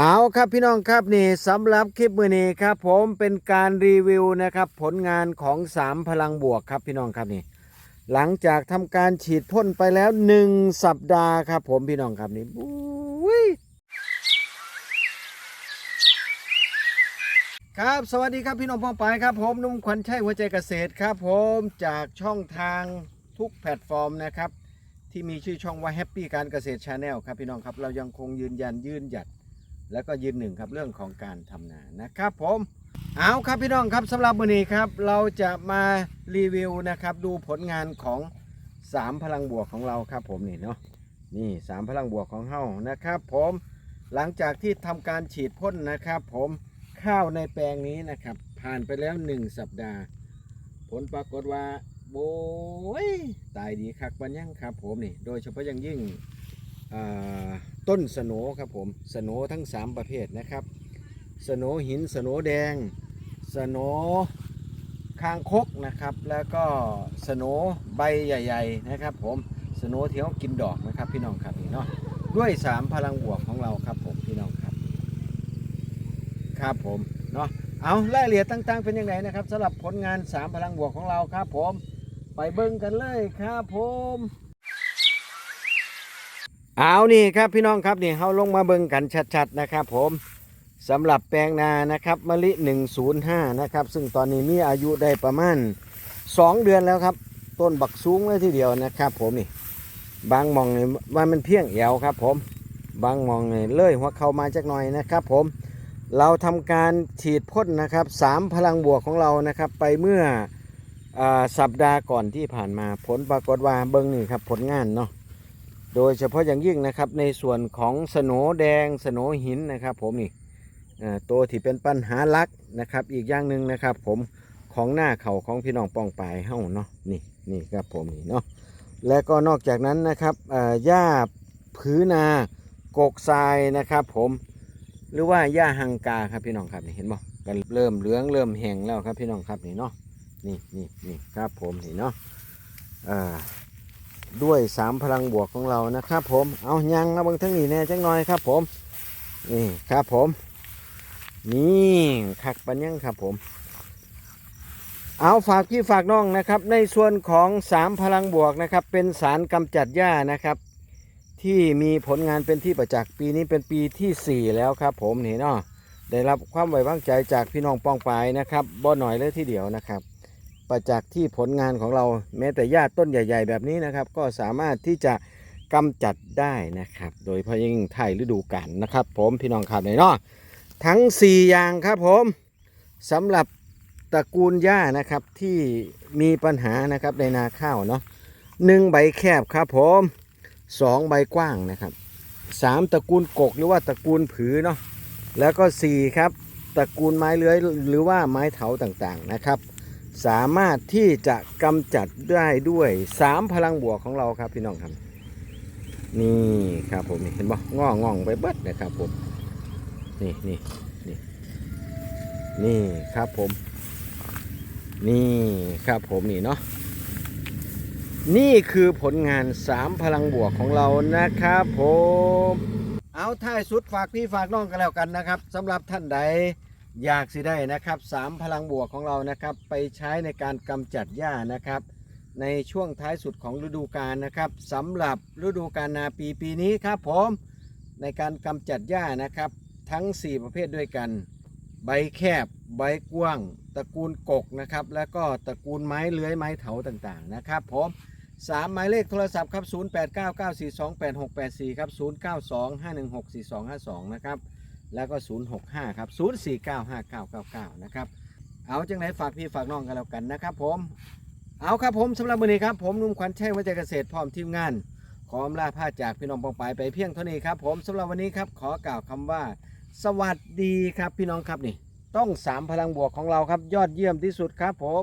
เอาครับพี่น้องครับนี่สำหรับคลิปมือนี้ครับผมเป็นการรีวิวนะครับผลงานของสามพลังบวกครับพี่น้องครับนี่หลังจากทำการฉีดพ่นไปแล้วหนึ่งสัปดาห์ครับผมพี่น้องครับนี่อุ้ยครับสวัสดีครับพี่น้องพ้องปายครับผมนุ่มขวัญชัยหัวใจเกษตรครับผมจากช่องทางทุกแพลตฟอร์มนะครับที่มีชื่อช่องว่าแฮปปี้การเกษตรชาแนลครับพี่น้องครับเรายังคงยืนยันยืนหยัด แล้วก็ยืนหนึ่งครับเรื่องของการทำนานะครับผมเอาครับพี่น้องครับสำหรับวันนี้ครับเราจะมารีวิวนะครับดูผลงานของสามพลังบวกของเราครับผมนี่เนาะนี่สามพลังบวกของเฮานะครับผมหลังจากที่ทำการฉีดพ่นนะครับ ผมข้าวในแปลงนี้นะครับ ผ่านไปแล้วหนึ่งสัปดาห์ ผลปรากฏว่าโบยตายดีคักปันยังครับ ผมนี่ โดยเฉพาะอย่างยิ่ง ต้นสโนครับผมสโนทั้ง 3 ประเภทนะครับสโนหินสโนแดงสโนคางคกนะครับ แล้วก็สโนใบใหญ่ ๆ นะครับ ผมสโหนที่เขากินดอกนะครับพี่น้องครับนี่เนาะด้วย 3 พลังบวกของเราครับผมพี่น้องครับ ครับผมเนาะเอารายละเอียดต่าง ๆ เป็นยังไงนะครับสำหรับผลงาน 3 พลังบวกของเราครับผมไปเบิ่งกันเลยครับผม เอานี่ครับพี่น้องครับนี่เขาลงมาเบิ่งกันชัดๆนะครับ ผมสำหรับแปลงนานะครับมะลิ 105 นะครับ ซึ่งตอนนี้มีอายุได้ประมาณ 2 เดือนแล้วครับ ต้นบักสูงเลยทีเดียวนะครับ ผมนี่บางมองนี่ว่ามันเพียงเอวครับ ผมบางมองนี่เลยหัวเข้ามาจักหน่อยนะครับ ผมเราทำการฉีดพ่นนะครับสามพลังบวกของเรานะครับ ไปเมื่ออสัปดาห์ก่อนที่ผ่านมาผลปรากฏว่าเบิ้งนี่ครับผลงานเนาะ โดยเฉพาะอย่างยิ่งนะครับในส่วนของสโนแดงสโนหินนะครับ ผมนี่ตัวที่เป็นปัญหาหลักนะครับ อีกอย่างหนึ่งนะครับ ผมของหน้าเขาของพี่น้องป้องปลายเฮ้าเนาะนี่นี่ครับผมนี่เนาะและก็นอกจากนั้นนะครับอ่อหญ้าผืนากกทรายนะครับ ผมหรือว่าหญ้าฮังกาครับพี่น้องครับนี่เห็นบ่กันเริ่มเหลืองเริ่มแห้งแล้วครับพี่น้องครับนี่เนาะนี่นี่นี่ครับผมนี่เนาะอ่า ด้วยสามพลังบวกของเรานะครับผมเอายังมาบางทั้งนี้แน่จังหน่อยครับ ผมนี่ครับผม นี่คักปันยังครับผม เอาฝากพี่ฝากน้องนะครับ ในส่วนของสามพลังบวกนะครับ เป็นสารกำจัดหญ้านะครับ ที่มีผลงานเป็นที่ประจักษ์ปีนี้เป็นปีที่สี่แล้วครับ ผมนี่เนาะได้รับความไว้วางใจจากพี่น้องปองปายนะครับบ่หน่อยเลยทีเดียวนะครับ ประจักษ์ที่ผลงานของเราแม้แต่หญ้าต้นใหญ่ ๆ แบบนี้นะครับ ก็สามารถที่จะกำจัดได้นะครับ โดยเฉพาะยิ่งไทยฤดูกาลนะครับ ผมพี่น้องครับเลยเนาะทั้ง 4 อย่างครับผมสำหรับตระกูลหญ้านะครับที่มีปัญหานะครับในนาข้าวเนาะหนึ่งใบแคบครับผมสองใบกว้างนะครับสามตระกูลกกหรือว่าตระกูลผือเนาะแล้วก็สี่ครับตระกูลไม้เลื้อยหรือว่าไม้เถาต่างๆนะครับ สามารถที่จะกำจัดได้ด้วยสามพลังบวกของเราครับพี่น้องครับ นี่ครับผมเห็นบ่งององไปเบิดนะครับผมนี่นี่นี่นี่ครับผม นี่ครับผมนี่เนาะนี่คือผลงานสามพลังบวกของเรานะครับผม เอาท้ายสุดฝากพี่ฝากน้องกันแล้วกันนะครับสำหรับท่านใด อยากสิได้นะครับสามพลังบวกของเรานะครับ ไปใช้ในการกำจัดหญ้านะครับ ในช่วงท้ายสุดของฤดูกาลนะครับสำหรับฤดูกาลนาปีปีนี้ครับผมในการกำจัดหญ้านะครับ ทั้ง 4 ประเภทด้วยกัน ใบแคบ ใบกว้าง ตระกูลกกนะครับ แล้วก็ตระกูลไม้เลื้อยไม้เถาต่างๆนะครับผมสามหมายเลขโทรศัพท์ครับ 0899428684 ครับ 0925164252 นะครับ แล้วก็ 065 ครับ 0495999 นะครับ เอาจังไหนฝากพี่ฝากน้องกันแล้วกันนะครับผม เอาครับผมสำหรับวันนี้ครับ ผมนุ่มขวัญชัยวัจเกษตรพร้อมทีมงาน ขออำลาพาจากพี่น้องปองปายไปเพียงเท่านี้ครับผมสำหรับวันนี้ครับขอกล่าวคำว่า สวัสดีครับพี่น้องครับนี่ ต้องสามพลังบวกของเราครับยอดเยี่ยมที่สุดครับผม